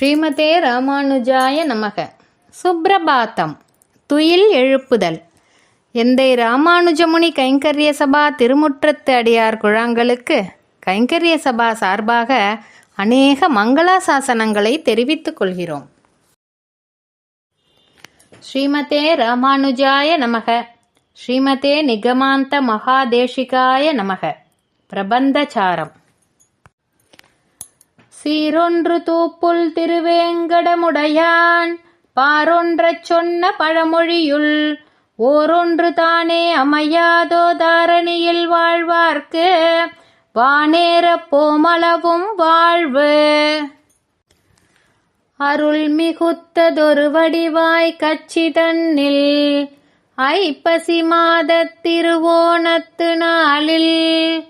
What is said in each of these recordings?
ஸ்ரீமதே ராமானுஜாய நமக. சுப்ரபாத்தம். துயில் எழுப்புதல். எந்தை ராமானுஜமுனி கைங்கரிய சபா திருமுற்றத்து அடியார் குழாங்களுக்கு கைங்கரிய சபா சார்பாக அநேக மங்களாசாசனங்களை தெரிவித்துக் கொள்கிறோம். ஸ்ரீமதே ராமானுஜாய நமக. ஸ்ரீமதே நிகமாந்த மகாதேஷிகாய நமக. பிரபந்தசாரம். சீரொன்று தூப்புல் திருவேங்கடமுடையான். பாரொன்றச் சொன்ன பழமொழியுள் ஓரொன்று தானே அமையாதோ தாரணியில் வாழ்வார்க்கு. வானேரப்போமளவும் வாழ்வு. அருள் மிகுத்ததொரு வடிவாய் கச்சி தன்னில் ஐப்பசி மாதத் திருவோணத்து நாளில்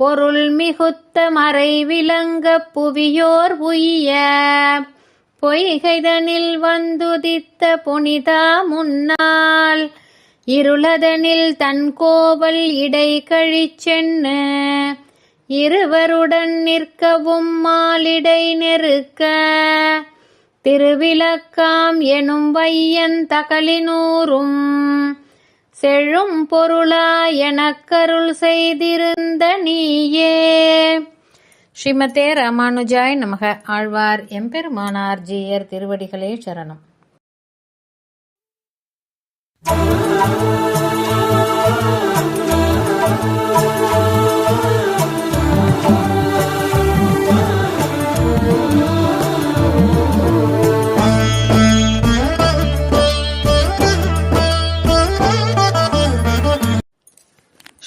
பொருள் மிகுத்த மறை விளங்க புவியோர் உய்ய. பொய்கைதனில் வந்துதித்த புனிதா முன்னால் இருளதனில் தன் கோவல் இடை கழிச்சென்னு இருவருடன் நிற்கவும் மாலிடை நெருக்க. திருவிளக்காம் எனும் வையன் தகலினூரும் செழும் பொருளா எனக்கருள் செய்திருந்த நீயே. ஸ்ரீமதே ராமானுஜாய் நமக. ஆழ்வார் எம்பெருமானார் ஜீயர் திருவடிகளே சரணம்.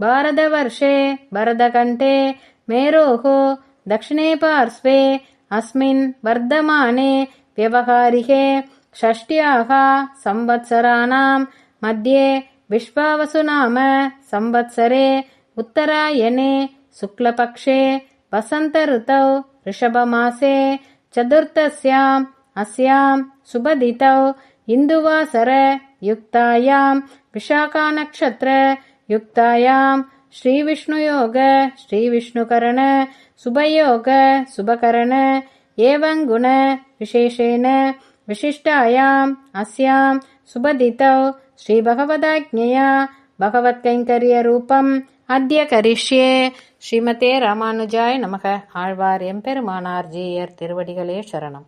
भारतवर्षे भरतकण्ठे मेरोः दक्षिणे पार्श्वे अस्मिन् वर्धमाने व्यवहारिके षष्ट्याः संवत्सराणां मध्ये विश्वावसुनाम संवत्सरे उत्तरायणे शुक्लपक्षे वसन्तऋतौ ऋषभमासे चतुर्थस्याम् अस्यां सुबदितौ इन्दुवासर युक्तायां विशाखानक्षत्र युक्तायां श्रीविष्णुयोग श्रीविष्णुकरण शुभयोग शुभकरण एवं गुण विशेषेण विशिष्टायाम् अस्यां सुबदितौ श्रीभगवदाज्ञया भगवत्कैङ्कर्यरूपम् அத்திய கரிஷ்யே ஸ்ரீமதே ராமானுஜாய் நமக ஆழ்வார் எம்பெருமானார் ஜீயர் திருவடிகளே சரணம்